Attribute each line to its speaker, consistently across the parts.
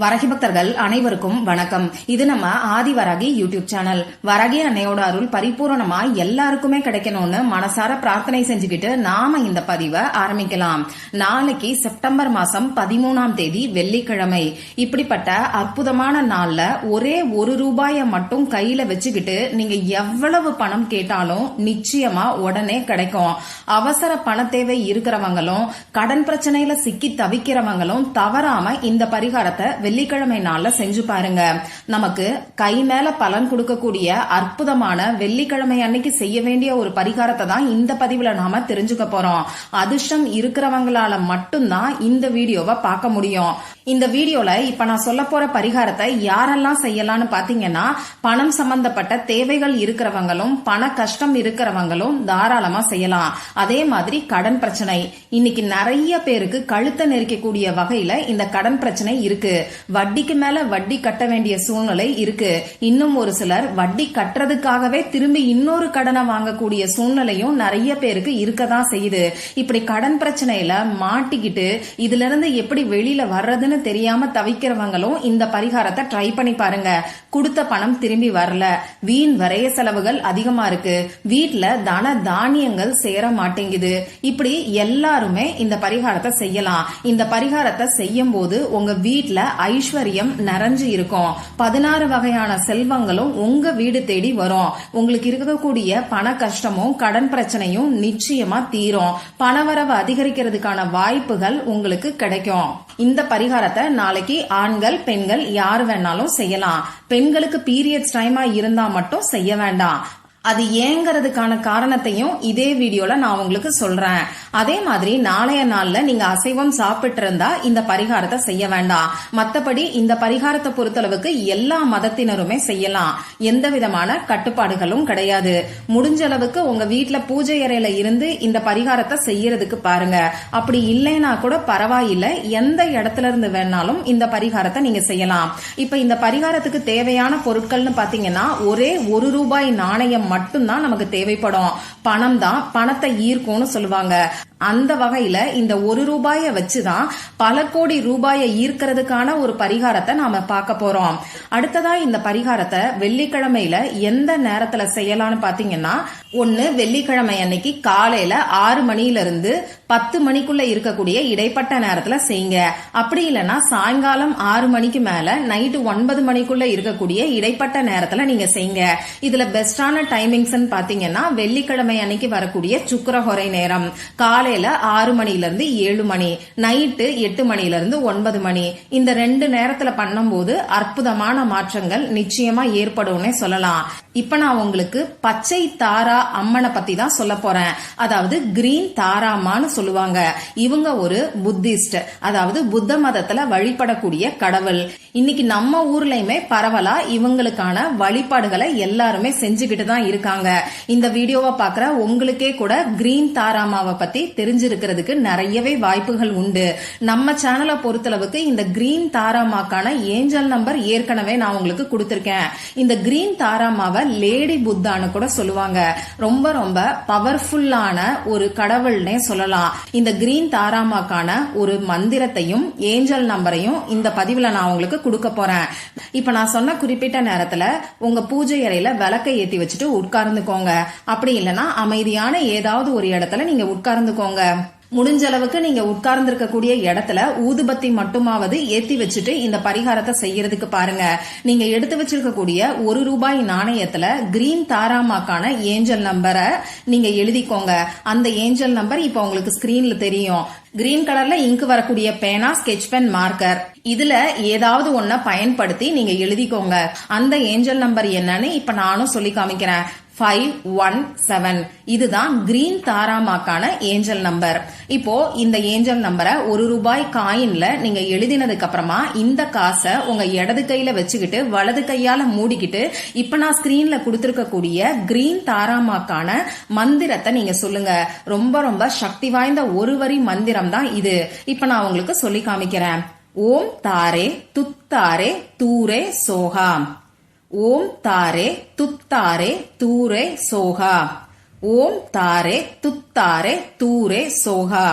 Speaker 1: வரகி பக்தர்கள் அனைவருக்கும் வணக்கம். இது நம்ம ஆதி வரகி யூடியூப் சேனல். வரகி அன்னையோட அருள் பரிபூரணமா எல்லாருக்குமே கிடைக்கணும்னு மனசார பிரார்த்தனை செஞ்சுக்கிட்டு நாம இந்த பதிவை ஆரம்பிக்கலாம். நாளைக்கு செப்டம்பர் மாசம் பதிமூணாம் தேதி வெள்ளிக்கிழமை. இப்படிப்பட்ட அற்புதமான நாள்ல ஒரே ஒரு ரூபாய மட்டும் கையில வச்சுக்கிட்டு நீங்க எவ்வளவு பணம் கேட்டாலும் நிச்சயமா உடனே கிடைக்கும். அவசர பண தேவை இருக்கிறவங்களும் கடன் பிரச்சனையில சிக்கி தவிக்கிறவங்களும் தவறாம இந்த பரிகாரத்தை வெள்ளிக்கிழமை நாள்ல செஞ்சு பாருங்க. நமக்கு கை மேல பலன் கொடுக்கக்கூடிய அற்புதமான வெள்ளிக்கிழமை அன்னைக்கு செய்ய வேண்டிய ஒரு பரிகாரத்தை தான் இந்த பதிவுல நாம தெரிஞ்சுக்க போறோம். அதிர்ஷ்டம் இருக்கிறவங்களால மட்டும்தான் இந்த வீடியோவை பார்க்க முடியும். இந்த வீடியோல இப்ப நான் சொல்ல போற பரிகாரத்தை யாரெல்லாம் செய்யலாம்னு பாத்தீங்கன்னா பணம் சம்பந்தப்பட்ட தேவைகள் இருக்கிறவங்களும் பண கஷ்டம் இருக்கிறவங்களும் தாராளமா செய்யலாம். அதே மாதிரி கடன் பிரச்சனை. இன்னைக்கு நிறைய பேருக்கு கழுத்தை நெரிக்கக்கூடிய வகையில இந்த கடன் பிரச்சனை இருக்கு. வட்டிக்கு மேல வட்டி கட்ட வேண்டிய சூழ்நிலை இருக்கு. இன்னும் ஒரு சிலர் வட்டி கட்டுறதுக்காகவே திரும்பி இன்னொரு கடனை வாங்கக்கூடிய சூழ்நிலையும் நிறைய பேருக்கு இருக்கதான் செய்யுது. இப்படி கடன் பிரச்சனையில மாட்டிக்கிட்டு இதுல இருந்து எப்படி வெளியில வர்றதுன்னு தெரியாம தவிக்கிறவங்களும் இந்த பரிகாரத்தை ட்ரை பண்ணி பாருங்க. கொடுத்த பணம் திரும்பி வரல. வீண் வரைய செலவுகள் அதிகமா இருக்கு. வீட்டுல தன தானியங்கள் சேர மாட்டேங்குது. இப்படி எல்லாருமே இந்த பரிகாரத்தை செய்யலாம். இந்த பரிகாரத்தை செய்யும் போது உங்க வீட்டுல ஐஸ்வர்யம் நிறைஞ்சு இருக்கும். பதினாறு வகையான செல்வங்களும் உங்க வீடு தேடி வரும். உங்களுக்கு இருக்கக்கூடிய பண கஷ்டமும் கடன் பிரச்சனையும் நிச்சயமா தீரும். பணவரவு அதிகரிக்கிறதுக்கான வாய்ப்புகள் உங்களுக்கு கிடைக்கும். இந்த பரிகாரத்தை நாளைக்கு ஆண்கள் பெண்கள் யார் வேணாலும் செய்யலாம். பெண்களுக்கு பீரியட்ஸ் டைமா இருந்தா மட்டும் செய்ய வேண்டாம். அது ஏங்கிறதுக்கான காரணத்தையும் இதே வீடியோல நான் உங்களுக்கு சொல்றேன். அதே மாதிரி நாளைய நாள்ல நீங்க அசைவம் சாப்பிட்டு இருந்தா இந்த பரிகாரத்தை செய்ய வேண்டாம். மத்தபடி இந்த பரிகாரத்தை பொறுத்தளவுக்கு எல்லா மதத்தினருமே செய்யலாம். எந்த விதமான கட்டுப்பாடுகளும் கிடையாது. முடிஞ்ச அளவுக்கு உங்க வீட்டுல பூஜை அறையில இருந்து இந்த பரிகாரத்தை செய்யறதுக்கு பாருங்க. அப்படி இல்லைன்னா கூட பரவாயில்ல. எந்த இடத்துல இருந்து வேணாலும் இந்த பரிகாரத்தை நீங்க செய்யலாம். இப்ப இந்த பரிகாரத்துக்கு தேவையான பொருட்கள்னு பாத்தீங்கன்னா ஒரே ஒரு ரூபாய் நாணயம் மட்டும்தான் நமக்கு தேவைப்படும். பணம் தான் பணத்தை ஈர்க்கும்னு சொல்லுவாங்க. அந்த வகையில இந்த ஒரு ரூபாய வச்சுதான் பல கோடி ரூபாயை ஈர்க்கிறதுக்கான ஒரு பரிகாரத்தை நாம பார்க்க போறோம். அடுத்ததா இந்த பரிகாரத்தை வெள்ளிக்கிழமையில எந்த நேரத்துல செய்யலாம்னு பாத்தீங்கன்னா ஒன்னு வெள்ளிக்கிழமை அன்னைக்கு காலையில ஆறு மணில இருந்து பத்து மணிக்குள்ள இருக்கக்கூடிய இடைப்பட்ட நேரத்துல செய்யுங்க. அப்படி இல்லைன்னா சாயங்காலம் ஆறு மணிக்கு மேல நைட்டு ஒன்பது மணிக்குள்ள இருக்கக்கூடிய இடைப்பட்ட நேரத்துல நீங்க செய்யுங்க. இதுல பெஸ்டான டைமிங்ஸ் பாத்தீங்கன்னா வெள்ளிக்கிழமை அன்னைக்கு வரக்கூடிய சுக்கரஹொரை நேரம். காலை காலையில ஆறு மணில இருந்து ஏழு மணி நைட்டு எட்டு மணில இருந்து ஒன்பது மணி. இந்த ரெண்டு நேரத்துல பண்ணும்போது அற்புதமான மாற்றங்கள் நிச்சயமா ஏற்படும்னே சொல்லலாம். இப்ப நான் உங்களுக்கு பச்சை தாரா அம்மனை பத்தி தான் சொல்ல போறேன். அதாவது கிரீன் தாராமான்னு சொல்லுவாங்க. இவங்க ஒரு புத்திஸ்ட். அதாவது புத்த மதத்துல வழிபடக்கூடிய கடவுள். இன்னைக்கு நம்ம ஊர்லயுமே பரவலா இவங்களுக்கான வழிபாடுகளை எல்லாருமே செஞ்சுக்கிட்டு தான் இருக்காங்க. இந்த வீடியோவை பாக்குற உங்களுக்கே கூட கிரீன் தாராமாவை பத்தி தெரிஞ்சிருக்கிறதுக்கு நிறையவே வாய்ப்புகள் உண்டு. நம்ம சேனலை பொறுத்தளவுக்கு இந்த கிரீன் தாராமாக்கான ஏஞ்சல் நம்பர் ஏற்கனவே நான் உங்களுக்கு கொடுத்திருக்கேன். இந்த கிரீன் தாராமாவை லேடி புத்தான்னு கூட சொல்லுவாங்க. ரொம்ப ரொம்ப பவர்ஃபுல்லான ஒரு கடவுள்னே சொல்லலாம். இந்த கிரீன் தாராமாக்கான ஒரு மந்திரத்தையும் ஏஞ்சல் நம்பரையும் இந்த பதிவுல நான் உங்களுக்கு கொடுக்க போறேன். இப்ப நான் சொன்ன குறிப்பிட்ட நேரத்துல உங்க பூஜை அறையில விளக்கை ஏத்தி வச்சுட்டு உட்கார்ந்துக்கோங்க. அப்படி இல்லைன்னா அமைதியான ஏதாவது ஒரு இடத்துல நீங்க உட்கார்ந்துக்கோங்க. முடிஞ்ச அளவுக்கு நீங்க உட்கார்ந்திருக்கக்கூடிய இடத்துல ஊதுபத்தி மட்டுமாவது ஏத்தி வச்சுட்டு இந்த பரிகாரத்தை செய்யறதுக்கு பாருங்க. நீங்க எடுத்து வச்சிருக்கக்கூடிய ஒரு ரூபாய் நாணயத்துல கிரீன் தாராமாக்கான ஏஞ்சல் நம்பரை நீங்க எழுதிக்கோங்க. அந்த ஏஞ்சல் நம்பர் இப்ப உங்களுக்கு ஸ்கிரீன்ல தெரியும். கிரீன் கலர்ல இங்கு வரக்கூடிய பேனா ஸ்கெச் பென் மார்க்கர் இதுல ஏதாவது ஒன்ன பயன்படுத்தி நீங்க எழுதிக்கோங்க. அந்த ஏஞ்சல் நம்பர் என்னன்னு இப்ப நானும் சொல்லி காமிக்கிறேன். ஃபைவ் ஒன் செவன் இதுதான் கிரீன் தாராமாக்கான ஏஞ்சல் நம்பர் இப்போ இந்த ஏஞ்சல் நம்பரை ஒரு ரூபாய் காயின்ல நீங்க எழுதினதுக்கு அப்புறமா இந்த காசை உங்க இடது கையில வச்சுக்கிட்டு வலது கையால மூடிக்கிட்டு இப்ப நான் ஸ்கிரீன்ல கொடுத்திருக்கக்கூடிய கிரீன் தாராமாக்கான மந்திரத்தை நீங்க சொல்லுங்க. ரொம்ப ரொம்ப சக்தி வாய்ந்த ஒரு வரி மந்திரம் தான் இது. இப்ப நான் உங்களுக்கு சொல்லி காமிக்கிறேன். ஓம் தாரே துத்தாரே தூரே சோகா ஓம் தாரே துத்தாரே தூரே சோகா ஓம் தாரே துத்தாரே தூரே சோகா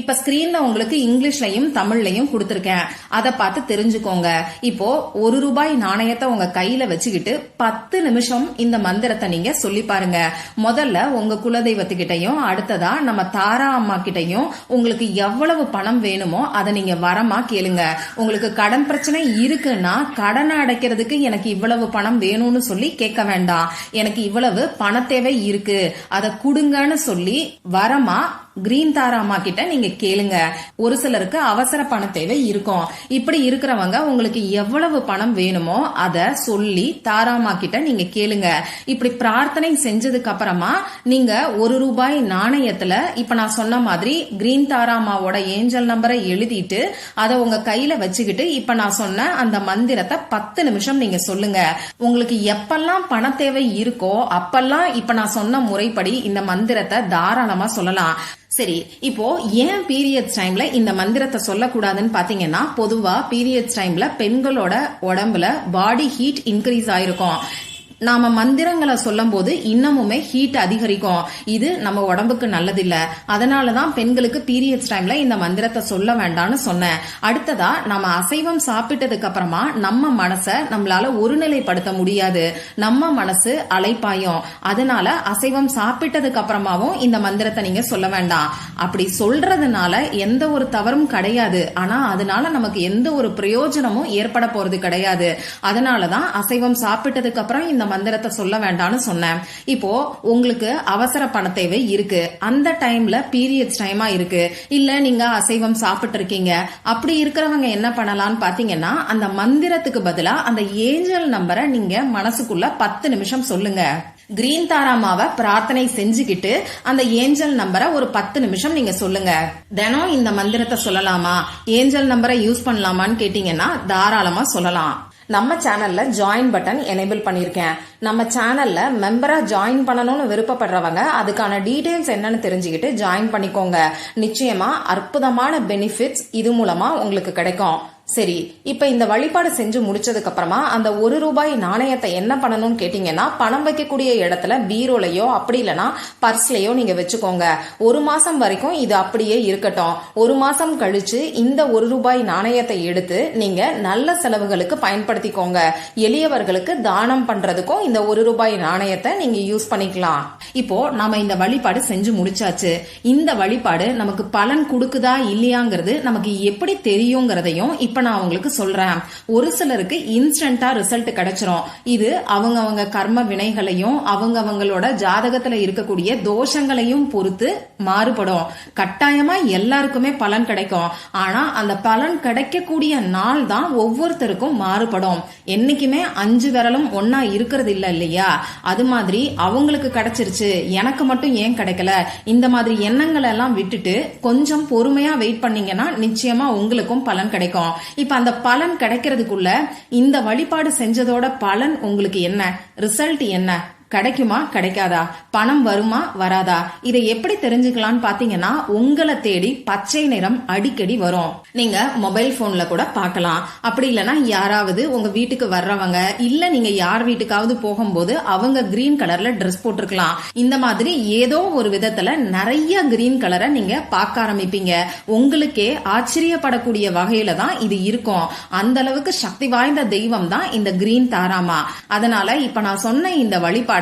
Speaker 1: இப்ப ஸ்கிரீன்ல உங்களுக்கு இங்கிலீஷ்லயும் தமிழ்லயும் கொடுத்துருக்கேன். அதை பார்த்து தெரிஞ்சுக்கோங்க. இப்போ ஒரு ரூபாய் நாணயத்தை உங்க கையில வச்சுக்கிட்டு பத்து நிமிஷம் இந்த மந்திரத்தை நீங்க சொல்லி பாருங்க. முதல்ல உங்க குலதெய்வத்துக்கிட்டையும் அடுத்ததா நம்ம தாரா அம்மா கிட்டையும் உங்களுக்கு எவ்வளவு பணம் வேணுமோ அதை நீங்க வரமா கேளுங்க. உங்களுக்கு கடன் பிரச்சனை இருக்குன்னா கடனை அடைக்கிறதுக்கு எனக்கு இவ்வளவு பணம் வேணும்னு சொல்லி கேட்க வேண்டாம். எனக்கு இவ்வளவு பண தேவை இருக்கு. அதை கொடுங்கன்னு சொல்லி வரமா கிரீன் தாராமா கிட்ட நீங்க கேளுங்க. ஒரு சிலருக்கு அவசர பண தேவை இருக்கும். இப்படி இருக்கிறவங்க உங்களுக்கு எவ்வளவு பணம் வேணுமோ அத சொல்லி தாராமா கிட்ட நீங்க கேளுங்க. இப்படி பிரார்த்தனை செஞ்சதுக்கு அப்புறமா நீங்க ஒரு ரூபாய் நாணயத்துல இப்ப நான் சொன்ன மாதிரி கிரீன் தாராமாவோட ஏஞ்சல் நம்பரை எழுதிட்டு அதை உங்க கையில வச்சுக்கிட்டு இப்ப நான் சொன்ன அந்த மந்திரத்தை பத்து நிமிஷம் நீங்க சொல்லுங்க. உங்களுக்கு எப்பெல்லாம் பண தேவை இருக்கோ அப்பெல்லாம் இப்ப நான் சொன்ன முறைப்படி இந்த மந்திரத்தை தாராளமா சொல்லலாம். சரி இப்போ ஏன் பீரியட்ஸ் டைம்ல இந்த மந்திரத்தை சொல்லக்கூடாதுன்னு பாத்தீங்கன்னா பொதுவா பீரியட்ஸ் டைம்ல பெண்களோட உடம்புல பாடி ஹீட் இன்க்ரீஸ் ஆயிருக்கும். நாம மந்திரங்களை சொல்லும் போது இன்னமுமே ஹீட் அதிகரிக்கும். இது நம்ம உடம்புக்கு நல்லதில்ல. அதனாலதான் பெண்களுக்கு பீரியட்ஸ் டைம்ல இந்த மந்திரத்தை சொல்ல வேண்டாம்னு சொன்னேன். அடுத்ததா நம்ம அசைவம் சாப்பிட்டதுக்கு அப்புறமா நம்ம மனசை நம்மளால ஒருநிலைப்படுத்த முடியாது. நம்ம மனசு அலைப்பாயும். அதனால அசைவம் சாப்பிட்டதுக்கு அப்புறமாவும் இந்த மந்திரத்தை நீங்க சொல்ல வேண்டாம். அப்படி சொல்றதுனால எந்த ஒரு தவறும் கிடையாது. ஆனா அதனால நமக்கு எந்த ஒரு பிரயோஜனமும் ஏற்பட போறது கிடையாது. அதனாலதான் அசைவம் சாப்பிட்டதுக்கு அப்புறம் இந்த மந்திரத்தை சொல்ல வேண்டாம்னு சொன்னேன். இப்போ உங்களுக்கு அவசர பண தேவை இருக்கு. அந்த டைம்ல பீரியட்ஸ் டைமா இருக்கு. இல்ல நீங்க அசைவம் சாப்பிட்டு இருக்கீங்க அப்படி இருக்கிறவங்க என்ன பண்ணலாம்னு பாத்தீங்கன்னா அந்த மந்திரத்துக்கு பதிலா அந்த ஏஞ்சல் நம்பரை நீங்க மனசுக்குள்ள பத்து நிமிஷம் சொல்லுங்க. கிரீன் தாராமாவை பிரார்த்தனை செஞ்சுக்கிட்டு அந்த ஏஞ்சல் நம்பரை ஒரு பத்து நிமிஷம் நீங்க சொல்லுங்க. தினம் இந்த மந்திரத்தை சொல்லலாமா? ஏஞ்சல் நம்பரை யூஸ் பண்ணலாமான்னு கேட்டீங்கன்னா தாராளமா சொல்லலாம். நம்ம சேனல்ல ஜாயின் பட்டன் எனேபிள் பண்ணிருக்கேன். நம்ம சேனல்ல மெம்பரா ஜாயின் பண்ணணும்னு விருப்பப்படுறவங்க அதுக்கான டீடைல்ஸ் என்னன்னு தெரிஞ்சுக்கிட்டு ஜாயின் பண்ணிக்கோங்க. நிச்சயமா அற்புதமான பெனிஃபிட்ஸ் இது மூலமா உங்களுக்கு கிடைக்கும். சரி இப்ப இந்த வழிபாடு செஞ்சு முடிச்சதுக்கு அப்புறமா அந்த ஒரு ரூபாய் நாணயத்தை என்ன பண்ணணும்னு கேட்டீங்கன்னா பணம் வைக்கக்கூடிய இடத்துல பீரோலையோ அப்படி இல்லைன்னா பர்ஸ்லயோ நீங்க வச்சுக்கோங்க. ஒரு மாசம் வரைக்கும் இது அப்படியே இருக்கட்டும். ஒரு மாசம் கழிச்சு இந்த ஒரு ரூபாய் நாணயத்தை எடுத்து நீங்க நல்ல செலவுகளுக்கு பயன்படுத்திக்கோங்க. எளியவர்களுக்கு தானம் பண்றதுக்கும் இந்த ஒரு ரூபாய் நாணயத்தை நீங்க யூஸ் பண்ணிக்கலாம். இப்போ நாம இந்த வழிபாடு செஞ்சு முடிச்சாச்சு. இந்த வழிபாடு நமக்கு பலன் கொடுக்குதா இல்லையாங்கிறது நமக்கு எப்படி தெரியுங்கிறதையும் இப்ப நான் உங்களுக்கு சொல்றேன். ஒரு சிலருக்கு இன்ஸ்டன்டா ரிசல்ட் கிடைச்சிரும். இது அவங்க அவங்க கர்ம வினைகளையும் அவங்க அவங்களோட ஜாதகத்துல இருக்கக்கூடிய தோஷங்களையும் பொறுத்து மாறுபடும். கட்டாயமா எல்லாருக்குமே பலன் கிடைக்கும். ஆனா அந்த பலன் கிடைக்கக்கூடிய நாள் தான் ஒவ்வொருத்தருக்கும் மாறுபடும். என்னைக்குமே அஞ்சு விரலும் ஒன்னா இருக்கிறது இல்ல இல்லையா? அது மாதிரி அவங்களுக்கு கிடைச்சிருச்சு. எனக்கு மட்டும் ஏன் கிடைக்கல? இந்த மாதிரி எண்ணங்களை எல்லாம் விட்டுட்டு கொஞ்சம் பொறுமையா வெயிட் பண்ணீங்கன்னா நிச்சயமா உங்களுக்கும் பலன் கிடைக்கும். இப்ப அந்த பலன் கிடைக்கிறதுக்குள்ள இந்த வழிபாடு செஞ்சதோட பலன் உங்களுக்கு என்ன? ரிசல்ட் என்ன? கிடைக்குமா? கிடைக்காதா? பணம் வருமா? வராதா? இதை எப்படி தெரிஞ்சுக்கலாம்னு பாத்தீங்கன்னா உங்களை தேடி பச்சை நிறம் அடிக்கடி வரும். நீங்க மொபைல் போன்ல கூட பார்க்கலாம். அப்படி இல்லைன்னா யாராவது உங்க வீட்டுக்கு வர்றவங்க இல்ல நீங்க யார் வீட்டுக்காவது போகும்போது அவங்க கிரீன் கலர்ல ட்ரெஸ் போட்டிருக்கலாம். இந்த மாதிரி ஏதோ ஒரு விதத்துல நிறைய கிரீன் கலரை நீங்க பார்க்க ஆரம்பிப்பீங்க. உங்களுக்கே ஆச்சரியப்படக்கூடிய வகையில தான் இது இருக்கும். அந்த அளவுக்கு சக்தி வாய்ந்த தெய்வம் தான் இந்த கிரீன் தாராமா. அதனால இப்ப நான் சொன்ன இந்த வழிபாடு